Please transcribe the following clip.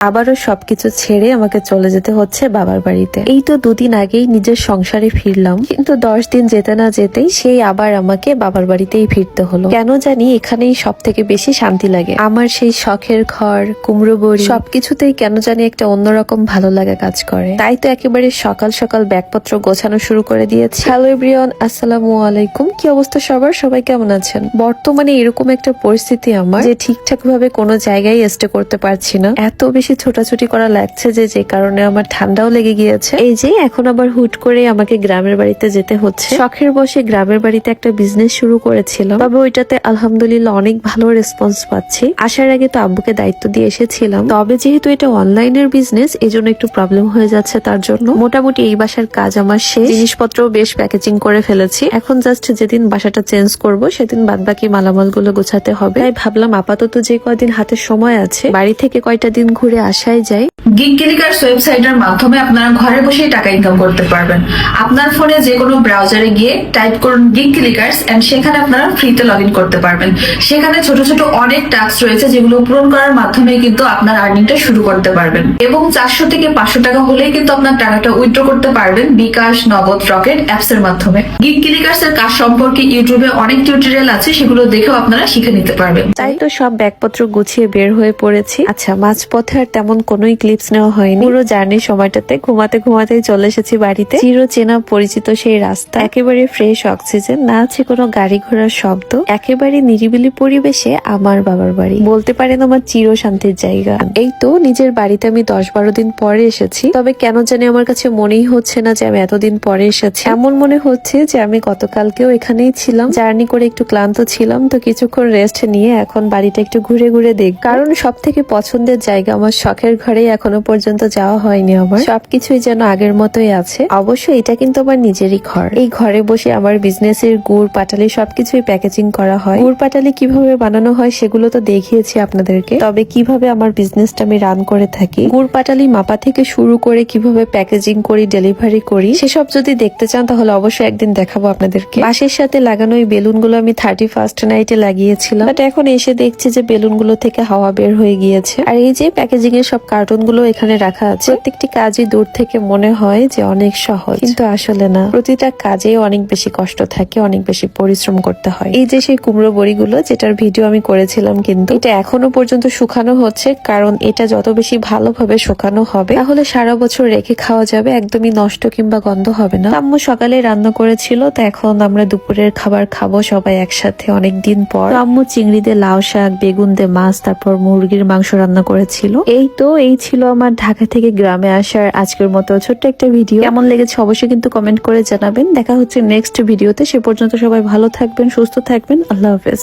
আবারও সবকিছু ছেড়ে আমাকে চলে যেতে হচ্ছে বাবার বাড়িতে। এই তো দুদিন আগেই নিজের সংসারে ফিরলাম। কিন্তু দশ দিন যেতে না যেতেই সেই আবার আমাকে বাবার বাড়িতেই ফিরতে হলো। কেন জানি এখানেই সব থেকে বেশি শান্তি লাগে। আমার সেই শখের ঘর, কুমড়ো বড়ি, সবকিছুতেই কেন জানি একটা অন্যরকম ভালো লাগা কাজ করে। তাই তো একেবারে সকাল সকাল ব্যাগপত্র গোছানো শুরু করে দিয়েছি। হ্যালো এভরিওয়ান, আসসালামু আলাইকুম। কি অবস্থা সবার? সবাই কেমন আছেন? বর্তমানে এরকম একটা পরিস্থিতি আমার যে ঠিকঠাক ভাবে কোনো জায়গায় স্টে করতে পারছি না। এত বেশি ছোটাছুটি করা লাগছে যে যে কারণে আমার ঠান্ডাও লেগে গিয়েছে। এই যে, এখন আবার হুট করে আমাকে গ্রামের বাড়িতে যেতে হচ্ছে। শখের বসে গ্রামের বাড়িতে একটা বিজনেস শুরু করেছিলাম। তবে ওইটাতে আলহামদুলিল্লাহ অনেক ভালো রেসপন্স পাচ্ছি। আসার আগে তো আব্বুকে দায়িত্ব দিয়ে এসেছিলাম। তবে যেহেতু এটা অনলাইনের বিজনেস এই জন্য একটু প্রবলেম হয়ে যাচ্ছে তার জন্য। মোটামুটি এই বাসার কাজ আমার শেষ। জিনিসপত্র বেশ প্যাকেজিং করে ফেলেছি। এখন জাস্ট যেদিন বাসাটা চেঞ্জ করব, সেদিন বাদ বাকি মালামালগুলো গোছাতে হবে। তাই ভাবলাম আপাতত যে কয়দিন হাতে সময় আছে, বাড়ি থেকে কয়টা দিন ঘুরে আসাই যায় গিগ ক্লিকার্স ওয়েবসাইটের মাধ্যমে আপনারা ঘরে বসেই টাকা ইনকাম করতে পারবেন। আপনার ফোনে যে কোনো ব্রাউজারে গিয়ে টাইপ করুন গিগ এন্ড সেখানে আপনারা ফ্রিতে লগ ইন করতে পারবেন। সেখানে ছোট ছোট অনেক টাস্ক রয়েছে যেগুলো পূরণ করার মাধ্যমে কিন্তু আপনার আর্নিংটা শুরু করতে পারবেন। এবং চারশো থেকে পাঁচশো টাকা হলেই কিন্তু আপনার টাকাটা উইথড্র করতে পারবেন বিকাশ, নগদ, রকেট অ্যাপস এর মাধ্যমে। গিগ ক্লিকার্স এর কাজ সম্পর্কে ইউটিউবে অনেক টিউটোরিয়াল আছে, সেগুলো দেখেও আপনারা শিখে নিতে পারবেন। তাই তো সব ব্যাগপত্র গুছিয়ে বের হয়ে পড়েছি। আচ্ছা মাঝপথে আর তেমন কোনোই ক্লিপস নেওয়া হয়নি। পুরো জার্নির সময়টাতে ঘুমাতে ঘুমাতেই চলে এসেছি বাড়িতে। চির চেনা পরিচিত সেই রাস্তা। একেবারে ফ্রেশ অক্সিজেন না আছে কোনো গাড়ি ঘোড়ার শব্দ। একেবারে নিরিবিলি পরিবেশে আমার বাবার বাড়ি। বলতে পারেন আমার চির শান্তির জায়গা। এই তো নিজের বাড়িতে আমি দশ বারো দিন পরে এসেছি। তবে কেন জানি আমার কাছে মনেই হচ্ছে না যে আমি এতদিন পরে এসেছি। এমন মনে হচ্ছে যে আমি গতকালকেও এখানেই ছিলাম। জার্নি করে একটু ক্লান্ত ছিলাম, তো কিছুক্ষণ রেস্ট নিয়ে এখন বাড়িটা একটু ঘুরে ঘুরে দেখ কারণ সব থেকে পছন্দের জায়গা আমার শখের ঘরেই এখনও পর্যন্ত যাওয়া হয়নি আমার। সবকিছুই যেন আগের মতোই আছে। অবশ্যই এটা কিন্তু আমার নিজেরই ঘর। এই ঘরে বসে আমার বিজনেসের গুড়, পাটালি সবকিছুই প্যাকেজিং করা হয়। গুড়, পাটালি কীভাবে বানানো হয় সেগুলো তো দেখিয়েছি আপনাদেরকে। তবে কীভাবে আমার বিজনেসটা আমি রান করে থাকি, গুড়, পাটালি মাপা থেকে শুরু করে কীভাবে প্যাকেজিং করি, ডেলিভারি করি, সেসব যদি দেখতে চান তাহলে অবশ্যই একদিন দেখাবো আপনাদেরকে। বাঁশের সাথে লাগানো এই বেলুনগুলো আমি থার্টি ফার্স্ট নাইটে লাগিয়েছিলাম। এখন এসে দেখছি যে বেলুনগুলো থেকে হাওয়া বের হয়ে গিয়েছে। আর এই যে প্যাকেজিং এর সব কার্টুন গুলো এখানে রাখা আছে। প্রত্যেকটি কাজই দূর থেকে মনে হয় যে অনেক সহজ। কিন্তু আসলে না। প্রতিটা কাজে অনেক বেশি কষ্ট থাকে, অনেক বেশি পরিশ্রম করতে হয়। এই যে সেই কুমড়ো বড়িগুলো, যেটার ভিডিও আমি করেছিলাম কিন্তু, এটা এখনও পর্যন্ত শুকানো হচ্ছে। কারণ এটা যত বেশি ভালোভাবে শুকানো হবে, তাহলে সারা বছর রেখে খাওয়া যাবে, একদমই নষ্ট কিংবা গন্ধ হবে না। আম্মু সকালে রান্না করেছিল, তো এখন আমরা দুপুরের খাবার খাব সবাই একসাথে অনেক দিন পর। আম্মু চিংড়ি দিয়ে লাউ শাক বেগুন দিয়ে মাছ, তারপর মুরগির মাংস রান্না করেছিল। এই তো, এই ছিল আমার ঢাকা থেকে গ্রামে আসার আজকের মতো ছোট্ট একটা ভিডিও। কেমন লেগেছে অবশ্যই কিন্তু কমেন্ট করে জানাবেন। দেখা হচ্ছে নেক্সট ভিডিওতে। সে পর্যন্ত সবাই ভালো থাকবেন, সুস্থ থাকবেন। আল্লাহ হাফেজ।